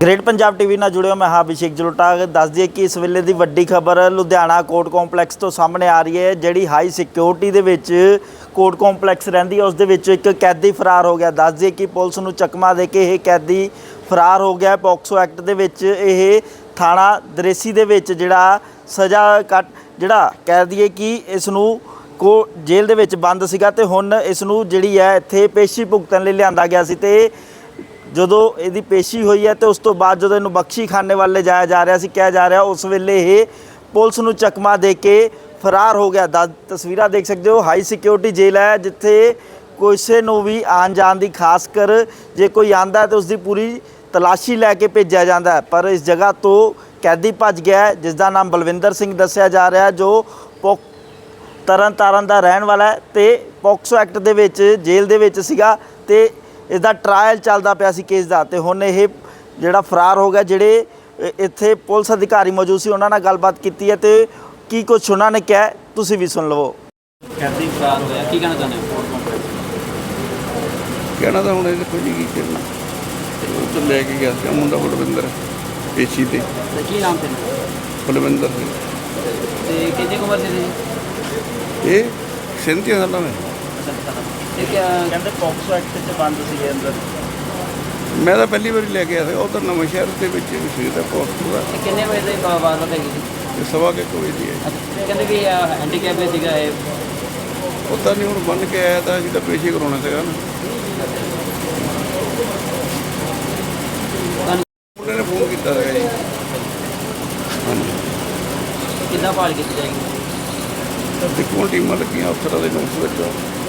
Great Punjab TV ਨਾਲ ਜੁੜਿਓ, ਮੈਂ ਹਾਂ ਅਭਿਸ਼ੇਕ ਜਲੋਟਾ ਦੱਸ ਦਈਏ ਕਿ ਇਸ ਵੇਲੇ ਦੀ ਵੱਡੀ ਖਬਰ ਲੁਧਿਆਣਾ ਕੋਰਟ ਕੰਪਲੈਕਸ ਤੋਂ ਸਾਹਮਣੇ ਆ ਰਹੀ ਹੈ, ਜਿਹੜੀ ਹਾਈ ਸਿਕਿਉਰਿਟੀ ਦੇ ਵਿੱਚ ਕੋਰਟ ਕੰਪਲੈਕਸ ਰਹਿੰਦੀ ਹੈ, ਉਸ ਦੇ ਵਿੱਚ ਇੱਕ ਕੈਦੀ ਫਰਾਰ ਹੋ ਗਿਆ ਦੱਸ ਦਈਏ ਕਿ ਪੁਲਿਸ ਨੂੰ ਚਕਮਾ ਦੇ ਕੇ ਇਹ ਕੈਦੀ ਫਰਾਰ ਹੋ ਗਿਆ ਹੈ। ਪੋਕਸੋ ਐਕਟ ਦੇ ਵਿੱਚ ਇਹ ਥਾਣਾ ਦਰੇਸੀ ਦੇ ਵਿੱਚ ਜਿਹੜਾ ਸਜ਼ਾ ਕੱਟ, ਜਿਹੜਾ ਕਹਿ ਦਈਏ ਕਿ ਇਸ ਨੂੰ ਕੋ ਜੇਲ੍ਹ ਦੇ ਵਿੱਚ ਬੰਦ ਸੀਗਾ ਤੇ ਹੁਣ ਇਸ ਨੂੰ ਜਿਹੜੀ ਹੈ, ਇੱਥੇ ਪੇਸ਼ੀ ਭੁਗਤਣ ਲਈ ਲਿਆਂਦਾ ਗਿਆ ਸੀ ਤੇ ਜਦੋਂ ਇਹਦੀ ਪੇਸ਼ੀ ਹੋਈ ਹੈ ਤੇ ਉਸ ਤੋਂ ਬਾਅਦ ਜਦੋਂ ਇਹਨੂੰ ਬਖਸ਼ੀ ਖਾਨੇ ਵੱਲ ਲਿਜਾਇਆ ਜਾ ਰਿਹਾ ਸੀ, ਕਿਹਾ ਜਾ ਰਿਹਾ, ਉਸ ਵੇਲੇ ਇਹ ਪੁਲਿਸ ਨੂੰ ਚਕਮਾ ਦੇ ਕੇ ਫਰਾਰ ਹੋ ਗਿਆ। ਦਾ, ਤਸਵੀਰਾਂ ਦੇਖ ਸਕਦੇ ਹੋ, ਹਾਈ ਸਿਕਿਉਰਿਟੀ ਜੇਲ੍ਹ ਹੈ, ਜਿੱਥੇ ਕਿਸੇ ਨੂੰ ਵੀ ਆਉਣ ਜਾਣ ਦੀ ਖਾਸ ਕਰ ਜੇ ਕੋਈ ਆਂਦਾ ਤੇ ਉਸ ਦੀ ਪੂਰੀ ਤਲਾਸ਼ੀ ਲੈ ਕੇ ਭੇਜਿਆ ਜਾਂਦਾ ਹੈ। ਪਰ ਇਸ ਜਗ੍ਹਾ ਤੋਂ ਕੈਦੀ ਭੱਜ ਗਿਆ ਜਿਸ ਦਾ ਨਾਮ ਬਲਵਿੰਦਰ ਸਿੰਘ ਦੱਸਿਆ ਜਾ ਰਿਹਾ ਜੋ ਪੋਕ ਤਰਨ ਤਾਰਨ ਦਾ ਰਹਿਣ ਵਾਲਾ ਹੈ ਤੇ ਪੋਕਸੋ ਐਕਟ ਦੇ ਵਿੱਚ, ਜੇਲ੍ਹ ਦੇ ਵਿੱਚ ਸੀਗਾ ਤੇ ਇਸ ਦਾ ਟ੍ਰਾਇਲ ਚੱਲਦਾ ਪਿਆ ਸੀ ਕੇਸ ਦਾ ਤੇ ਹੁਣ ਇਹ ਜਿਹੜਾ ਫਰਾਰ ਹੋ ਗਿਆ ਜਿਹੜੇ ਇੱਥੇ ਪੁਲਿਸ ਅਧਿਕਾਰੀ ਮੌਜੂਦ ਸੀ ਉਹਨਾਂ ਨਾਲ ਗੱਲਬਾਤ ਕੀਤੀ ਹੈ ਤੇ ਕੀ ਕੁਝ ਉਹਨਾਂ ਨੇ ਕਿਹਾ ਹੈ, ਤੁਸੀਂ ਵੀ ਸੁਣ ਲਵੋ। ਕੈਦੀ ਫਰਾਰ ਹੋਇਆ ਕੀ ਕਹਿਣਾ ਚਾਹੁੰਦੇ ਹੋ? ਕਹਿਣਾ ਤਾਂ ਹੁਣ ਇਹ ਜੀ ਕੀ ਕਰਨਾ। ਉਹ ਤਾਂ ਲੈ ਕੇ ਗਿਆ ਸੀ ਮੁੰਡਾ ਬਲਵਿੰਦਰ ਪੇਸ਼ੀ ਤੇ। ਕੀ ਨਾਮ ਤੇ ਬਲਵਿੰਦਰ ਸਿੰਘ। ਤੇ ਕਿੰਨੀ ਕੁ ਉਮਰ ਸੀ ਜੀ ਇਹ ਸੈਂਤੀ ਸਾਲਾਂ ਮੈਂ ਤੇ ਕਿਆ? ਕਹਿੰਦੇ ਪੋਕਸੋ ਐਕਟ 'ਚ ਬੰਦ ਸੀ ਅੰਦਰ। ਮੈਂ ਤਾਂ ਪਹਿਲੀ ਵਾਰੀ ਲੈ ਕੇ ਆਇਆ ਸੀ ਉਹ ਤਾਂ ਨਵਾਂ ਸ਼ਹਿਰ ਦੇ ਵਿੱਚ ਵੀ ਸੀ ਤਾਂ ਪੋਸਟ ਦਾ ਤੇ ਕਿੰਨੇ ਵਜੇ ਦੀ ਵਾਰਦਾਤ ਹੈਗੀ ਸੀ ਤੇ ਸਵਾ ਕੇ ਕੋਈ ਦੀ ਹੈ ਅੱਛਾ, ਕਹਿੰਦੇ ਵੀ ਹੈਂਡੀਕੈਪ ਵੀ ਸੀਗਾ ਇਹ। ਤਾਂ ਨਹੀਂ ਹੁਣ ਬੰਨ ਕੇ ਆਇਆ ਤਾਂ ਅਸੀਂ ਤਾਂ ਪੇਸ਼ੀ ਕਰਾਉਣਾ ਸੀਗਾ ਨਾ। ਤੁਹਾਨੂੰ ਮੁੰਡੇ ਨੇ ਫੋਨ ਕੀਤਾ ਸੀਗਾ ਜੀ। ਹਾਂਜੀ। ਕਿੱਦਾਂ ਭਾਲ ਕੀਤੀ ਜਾਏਗੀ? ਦੇਖੋ ਹੁਣ ਟੀਮਾਂ ਲੱਗੀਆਂ ਅਫਸਰਾਂ ਦੇ ਨੋਟਸ ਵਿੱਚ।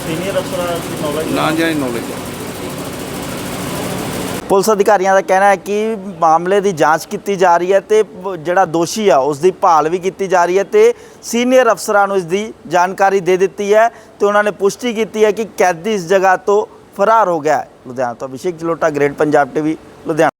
ਸੀਨੀਅਰ ਅਫਸਰਾਂ ਦੀ ਨੌਲੇਜ ਨਾ ਜਾਏ ਨੌਲੇਜ ਪੁਲਿਸ ਅਧਿਕਾਰੀਆਂ ਦਾ ਕਹਿਣਾ ਹੈ ਕਿ ਮਾਮਲੇ ਦੀ ਜਾਂਚ ਕੀਤੀ ਜਾ ਰਹੀ ਹੈ ਤੇ ਜਿਹੜਾ ਦੋਸ਼ੀ ਆ ਉਸ ਦੀ ਭਾਲ ਵੀ ਕੀਤੀ ਜਾ ਰਹੀ ਹੈ ਤੇ ਸੀਨੀਅਰ ਅਫਸਰਾਂ ਨੂੰ ਇਸ ਦੀ ਜਾਣਕਾਰੀ ਦੇ ਦਿੱਤੀ ਹੈ ਤੇ ਉਹਨਾਂ ਨੇ ਪੁਸ਼ਟੀ ਕੀਤੀ ਹੈ ਕਿ ਕੈਦੀ ਇਸ ਜਗ੍ਹਾ ਤੋਂ ਫਰਾਰ ਹੋ ਗਿਆ ਲੁਧਿਆਣਾ ਤੋਂ ਅਭਿਸ਼ੇਕ ਜਲੋਟਾ ਗ੍ਰੇਟ ਪੰਜਾਬ ਟੀਵੀ ਲੁਧਿਆਣਾ।